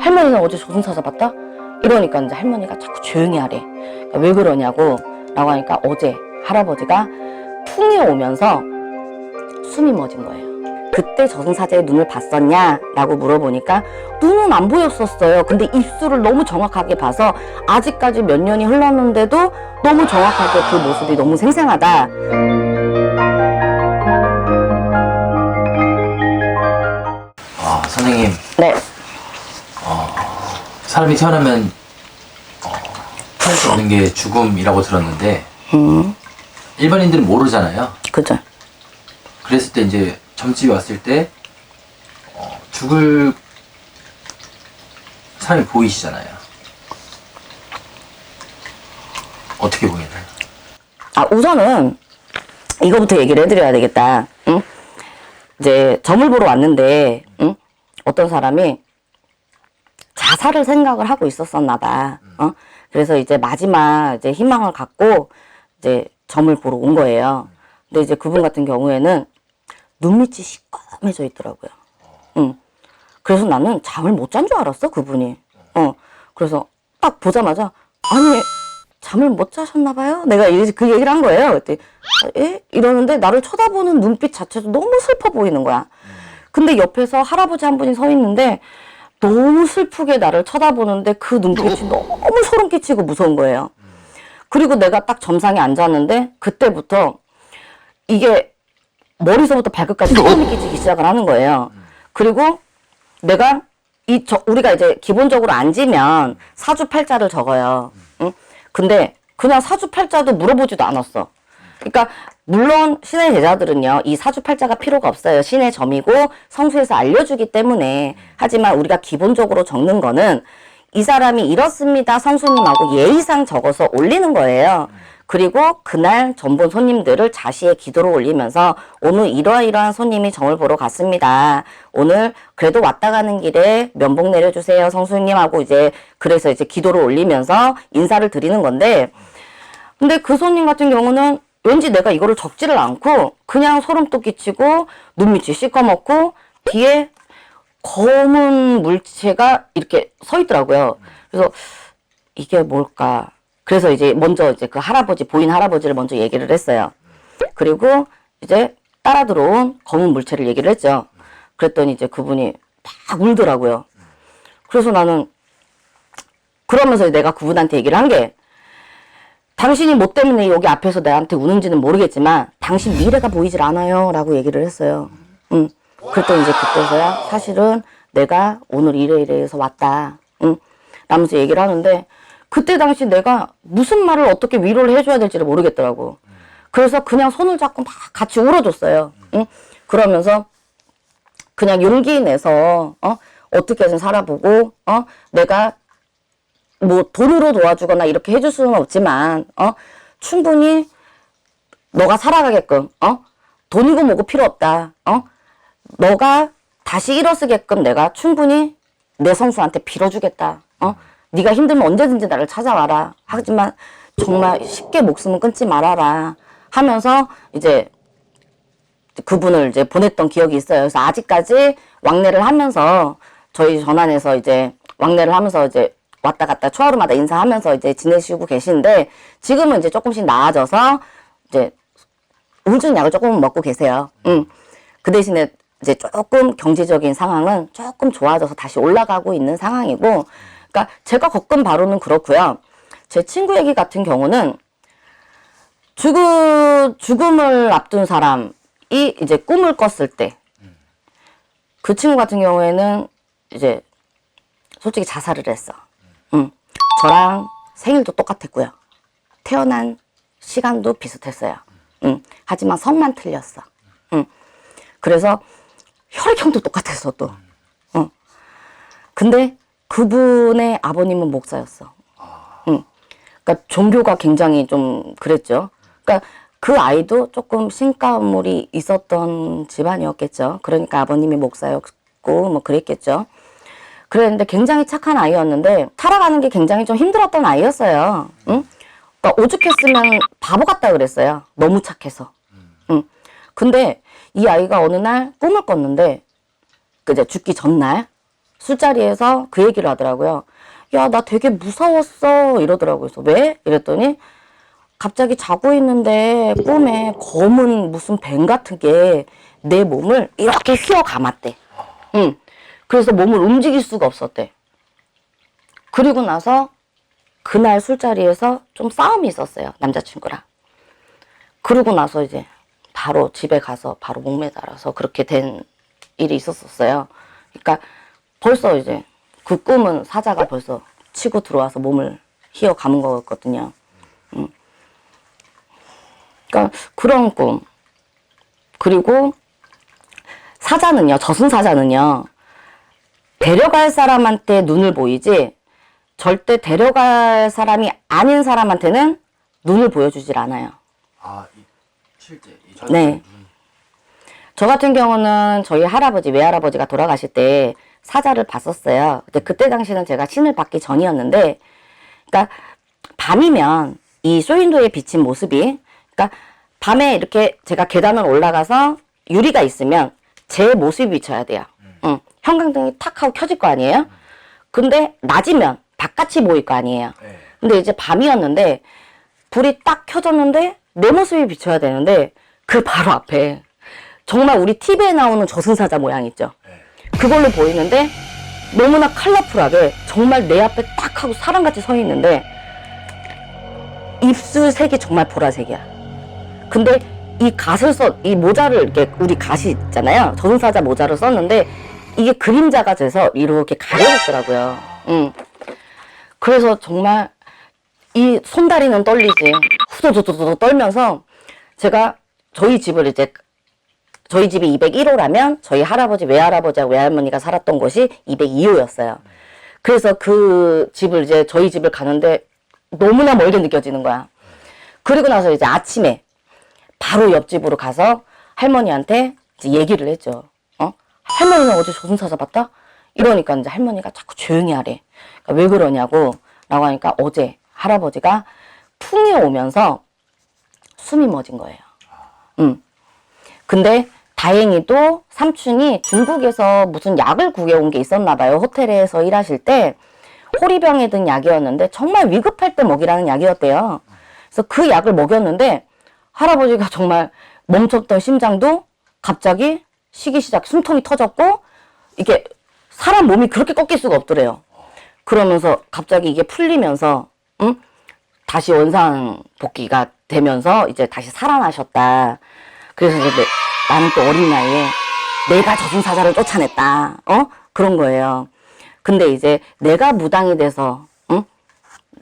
할머니는 어제 조승사 잡았다? 이러니까 이제 할머니가 자꾸 조용히 하래. 그러니까 왜 그러냐고 라고 하니까 어제 할아버지가 풍이 오면서 숨이 멎은 거예요. 그때 저승사자의 눈을 봤었냐? 라고 물어보니까 눈은 안 보였었어요. 근데 입술을 너무 정확하게 봐서 아직까지 몇 년이 흘렀는데도 너무 정확하게 그 모습이 너무 생생하다. 아, 선생님, 네. 사람이 태어나면 어, 할수 없는 게 죽음이라고 들었는데 음, 일반인들은 모르잖아요. 그죠. 그랬을 때 이제 점집이 왔을 때 어, 죽을 사람이 보이시잖아요. 어떻게 보이나요? 아, 우선은 이거부터 얘기를 해드려야 되겠다. 응? 이제 점을 보러 왔는데, 응? 어떤 사람이 자살을 생각을 하고 있었었나 봐. 어? 그래서 이제 마지막 이제 희망을 갖고 이제 점을 보러 온 거예요. 근데 이제 그분 같은 경우에는 눈밑이 시꺼매져 있더라고요. 응. 그래서 나는 잠을 못 잔 줄 알았어, 그분이. 어. 그래서 딱 보자마자, 아니, 잠을 못 자셨나 봐요? 내가 이- 그 얘기를 한 거예요. 그랬더니, 아, 예? 이러는데 나를 쳐다보는 눈빛 자체도 너무 슬퍼 보이는 거야. 근데 옆에서 할아버지 한 분이 서 있는데 너무 슬프게 나를 쳐다보는데 그 눈빛이 너무 소름 끼치고 무서운 거예요. 그리고 내가 딱 점상에 앉았는데 그때부터 이게 머리서부터 발끝까지 소름이 끼치기 시작을 하는 거예요. 그리고 내가 이 저, 우리가 이제 기본적으로 앉으면 사주팔자를 적어요. 응? 근데 그냥 사주팔자도 물어보지도 않았어. 그러니까 물론 신의 제자들은요 이 사주팔자가 필요가 없어요. 신의 점이고 성수에서 알려주기 때문에 하지만 우리가 기본적으로 적는 거는 이 사람이 이렇습니다 성수님하고 예의상 적어서 올리는 거예요. 그리고 그날 전본 손님들을 자시의 기도로 올리면서 오늘 이러이러한 손님이 점을 보러 갔습니다. 오늘 그래도 왔다 가는 길에 면복 내려주세요 성수님하고 이제 그래서 이제 기도를 올리면서 인사를 드리는 건데 근데 그 손님 같은 경우는 왠지 내가 이거를 적지를 않고 그냥 소름도 끼치고 눈밑이 시꺼멓고 뒤에 검은 물체가 이렇게 서 있더라고요. 그래서 이게 뭘까? 그래서 이제 먼저 이제 그 할아버지 보인 할아버지를 먼저 얘기를 했어요. 그리고 이제 따라 들어온 검은 물체를 얘기를 했죠. 그랬더니 이제 그분이 막 울더라고요. 그래서 나는 그러면서 내가 그분한테 얘기를 한 게 당신이 뭐 때문에 여기 앞에서 나한테 우는지는 모르겠지만 당신 미래가 보이질 않아요 라고 얘기를 했어요. 응. 그랬더니 이제 그때서야 사실은 내가 오늘 이래 이래해서 왔다. 응. 라면서 얘기를 하는데 그때 당시 내가 무슨 말을 어떻게 위로를 해줘야 될지를 모르겠더라고. 그래서 그냥 손을 잡고 막 같이 울어줬어요. 응? 그러면서 그냥 용기 내서 어 어떻게든 살아보고 어 내가 뭐 돈으로 도와주거나 이렇게 해줄 수는 없지만 어? 충분히 너가 살아가게끔 어? 돈이고 뭐고 필요 없다 어? 너가 다시 일어서게끔 내가 충분히 내 성수한테 빌어주겠다 어? 네가 힘들면 언제든지 나를 찾아와라. 하지만 정말 쉽게 목숨은 끊지 말아라 하면서 이제 그분을 이제 보냈던 기억이 있어요. 그래서 아직까지 왕래를 하면서 저희 전환에서 이제 왕래를 하면서 이제 왔다 갔다 초하루마다 인사하면서 이제 지내시고 계시는데 지금은 이제 조금씩 나아져서 이제 우울증 약을 조금 먹고 계세요. 음. 그 대신에 이제 조금 경제적인 상황은 조금 좋아져서 다시 올라가고 있는 상황이고, 그러니까 제가 겪은 바로는 그렇고요. 제 친구 얘기 같은 경우는 죽음, 죽음을 앞둔 사람이 이제 꿈을 꿨을 때, 그 친구 같은 경우에는 이제 솔직히 자살을 했어. 응. 저랑 생일도 똑같았고요. 태어난 시간도 비슷했어요. 응. 하지만 성만 틀렸어. 응. 그래서 혈액형도 똑같았어 또. 응. 근데 그분의 아버님은 목사였어. 응. 그러니까 종교가 굉장히 좀 그랬죠. 그러니까 그 아이도 조금 신가물이 있었던 집안이었겠죠. 그러니까 아버님이 목사였고 뭐 그랬겠죠. 그랬는데 굉장히 착한 아이였는데 살아가는 게 굉장히 좀 힘들었던 아이였어요. 응? 그러니까 오죽했으면 바보 같다 그랬어요. 너무 착해서. 응. 근데 이 아이가 어느 날 꿈을 꿨는데 그 이제 죽기 전날 술자리에서 그 얘기를 하더라고요. 야, 나 되게 무서웠어. 이러더라고요. 그래서 왜? 이랬더니 갑자기 자고 있는데 꿈에 검은 무슨 뱀 같은 게 내 몸을 이렇게 휘어 감았대. 응. 그래서 몸을 움직일 수가 없었대. 그리고 나서 그날 술자리에서 좀 싸움이 있었어요. 남자친구랑. 그러고 나서 이제 바로 집에 가서 바로 목매달아서 그렇게 된 일이 있었었어요. 그러니까 벌써 이제 그 꿈은 사자가 벌써 치고 들어와서 몸을 휘어 감은 거였거든요. 음. 그러니까 그런 꿈. 그리고 사자는요, 저승 사자는요, 데려갈 사람한테 눈을 보이지, 절대 데려갈 사람이 아닌 사람한테는 눈을 보여주질 않아요. 아, 이 실제 이 네. 저 같은 경우는 저희 할아버지, 외할아버지가 돌아가실 때 사자를 봤었어요. 근데 그때 당시는 제가 신을 받기 전이었는데, 그러니까 밤이면 이 쇼윈도에 비친 모습이, 그러니까 밤에 이렇게 제가 계단을 올라가서 유리가 있으면 제 모습이 비쳐야 돼요. 응. 형광등이 탁 하고 켜질 거 아니에요? 근데 낮이면 바깥이 보일 거 아니에요. 네. 근데 이제 밤이었는데 불이 딱 켜졌는데 내 모습이 비쳐야 되는데 그 바로 앞에 정말 우리 TV에 나오는 저승사자 모양 있죠. 그걸로 보이는데 너무나 컬러풀하게 정말 내 앞에 딱 하고 사람같이 서 있는데 입술 색이 정말 보라색이야. 근데 이 갓을 써, 이 모자를 이렇게 우리 갓이 있잖아요. 저승사자 모자를 썼는데 이게 그림자가 돼서 이렇게 가려졌더라고요. 응. 그래서 정말 이 손다리는 떨리지. 후두두두두 떨면서 제가 저희 집을 이제 저희 집이 201호라면 저희 할아버지, 외할아버지하고 외할머니가 살았던 곳이 202호였어요. 그래서 그 집을 이제 저희 집을 가는데 너무나 멀게 느껴지는 거야. 그리고 나서 이제 아침에 바로 옆집으로 가서 할머니한테 얘기를 했죠. 어? 할머니는 어제 조승사자 봤다? 이러니까 이제 할머니가 자꾸 조용히 하래. 그러니까 왜 그러냐고 라고 하니까 어제 할아버지가 풍이 오면서 숨이 멎은 거예요. 음. 근데 다행히도 삼촌이 중국에서 무슨 약을 구해온 게 있었나 봐요. 호텔에서 일하실 때 호리병에 든 약이었는데 정말 위급할 때 먹이라는 약이었대요. 그래서 그 약을 먹였는데 할아버지가 정말 멈췄던 심장도 갑자기 쉬기 시작, 숨통이 터졌고 이게 사람 몸이 그렇게 꺾일 수가 없더래요. 그러면서 갑자기 이게 풀리면서 응? 다시 원상 복귀가 되면서 이제 다시 살아나셨다. 그래서 이제 내- 나는 또 어린 나이에 내가 저승 사자를 쫓아냈다. 어? 그런 거예요. 근데 이제 내가 무당이 돼서 응?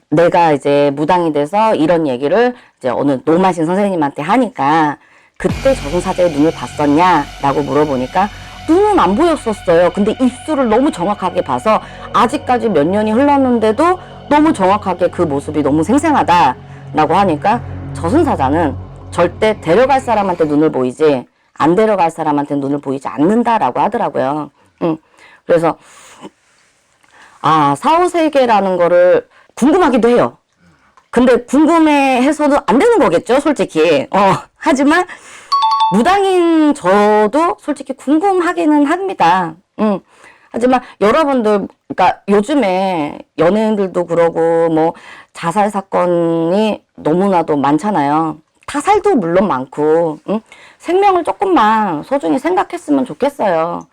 내가 이제 무당이 돼서 이런 얘기를 이제 어느 노마신 선생님한테 하니까 그때 저승사자의 눈을 봤었냐 라고 물어보니까 눈은 안 보였었어요. 근데 입술을 너무 정확하게 봐서 아직까지 몇 년이 흘렀는데도 너무 정확하게 그 모습이 너무 생생하다라고 하니까 저승사자는 절대 데려갈 사람한테 눈을 보이지 안 데려갈 사람한테 눈을 보이지 않는다라고 하더라고요. 응. 그래서 아, 사후세계라는 거를 궁금하기도 해요. 근데 궁금해해서도 안 되는 거겠죠, 솔직히. 어, 하지만 무당인 저도 솔직히 궁금하기는 합니다. 음. 하지만 여러분들, 그러니까 요즘에 연예인들도 그러고 뭐 자살 사건이 너무나도 많잖아요. 타살도 물론 많고, 음? 생명을 조금만 소중히 생각했으면 좋겠어요.